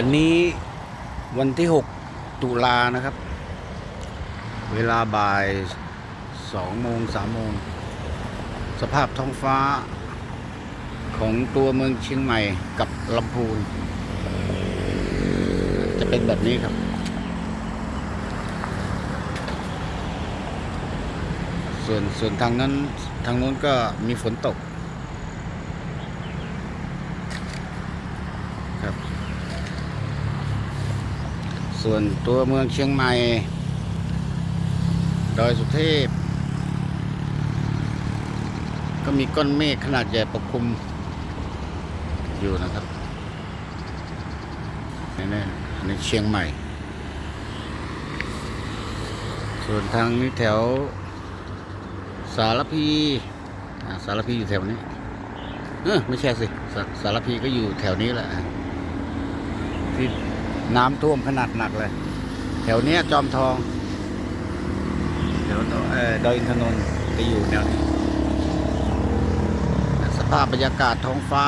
วันนี้วันที่ 6 ตุลานะครับ เวลาบ่าย2โมง3โมง สภาพท้องฟ้าของตัวเมืองเชียงใหม่กับลำพูน จะเป็นแบบนี้ครับ ส่วนส่วนทางนั้นทางนู้นก็มีฝนตก ครับ ส่วนตัวเมืองเชียงใหม่ ดอยสุเทพ ก็มีก้อนเมฆขนาดใหญ่ปกคลุมอยู่นะครับนี่ๆอันนี้เชียงใหม่ ส่วนทางนี้แถวสารพีสารพีอยู่แถวนี้เออไม่ใช่สิสสารพีก็อยู่แถวนี้แหละที่ น้ำท่วมขนาดหนักเลย แถวเนี้ยจอมทองแถวเออดอยอินทนนท์จะอยู่แนวนี้ สภาพบรรยากาศท้องฟ้า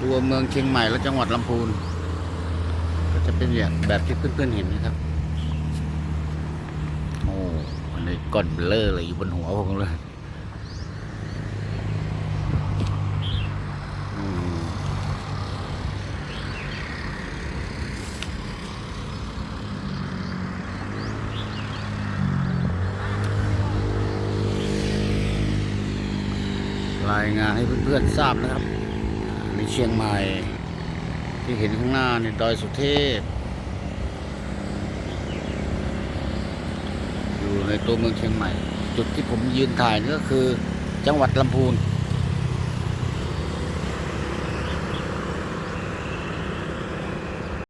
ตัวเมืองเชียงใหม่และจังหวัดลำพูน ก็จะเป็นอย่างแบบที่เพื่อนๆเห็นนะครับ โอ้อันนี้ก้อนเบลอเลยอยู่บนหัวผมเลยอืม รายงานให้เพื่อนๆทราบนะครับในเชียงใหม่ ที่เห็นข้างหน้าในดอยสุเทพ อยู่ในตัวเมืองเชียงใหม่ จุดที่ผมยืนถ่ายนี่ก็คือจังหวัดลำพูน